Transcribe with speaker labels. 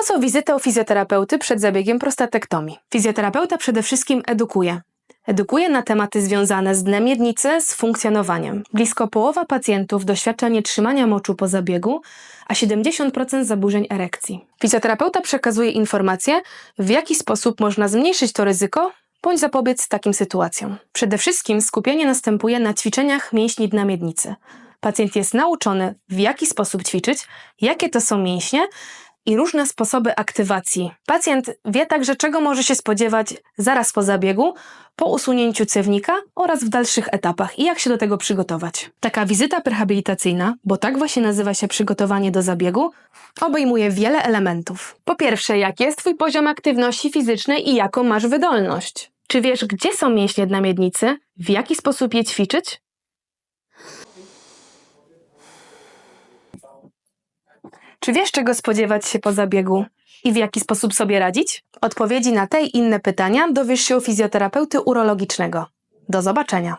Speaker 1: Po co wizyta u fizjoterapeuty przed zabiegiem prostatektomii? Fizjoterapeuta przede wszystkim edukuje. Edukuje na tematy związane z dnem miednicy, z funkcjonowaniem. Blisko połowa pacjentów doświadcza nietrzymania moczu po zabiegu, a 70% zaburzeń erekcji. Fizjoterapeuta przekazuje informacje, w jaki sposób można zmniejszyć to ryzyko bądź zapobiec takim sytuacjom. Przede wszystkim skupienie następuje na ćwiczeniach mięśni dna miednicy. Pacjent jest nauczony, w jaki sposób ćwiczyć, jakie to są mięśnie i różne sposoby aktywacji. Pacjent wie także, czego może się spodziewać zaraz po zabiegu, po usunięciu cewnika oraz w dalszych etapach i jak się do tego przygotować. Taka wizyta prehabilitacyjna, bo tak właśnie nazywa się przygotowanie do zabiegu, obejmuje wiele elementów. Po pierwsze, jaki jest Twój poziom aktywności fizycznej i jaką masz wydolność? Czy wiesz, gdzie są mięśnie dna miednicy? W jaki sposób je ćwiczyć? Czy wiesz, czego spodziewać się po zabiegu i w jaki sposób sobie radzić? Odpowiedzi na te i inne pytania dowiesz się u fizjoterapeuty urologicznego. Do zobaczenia.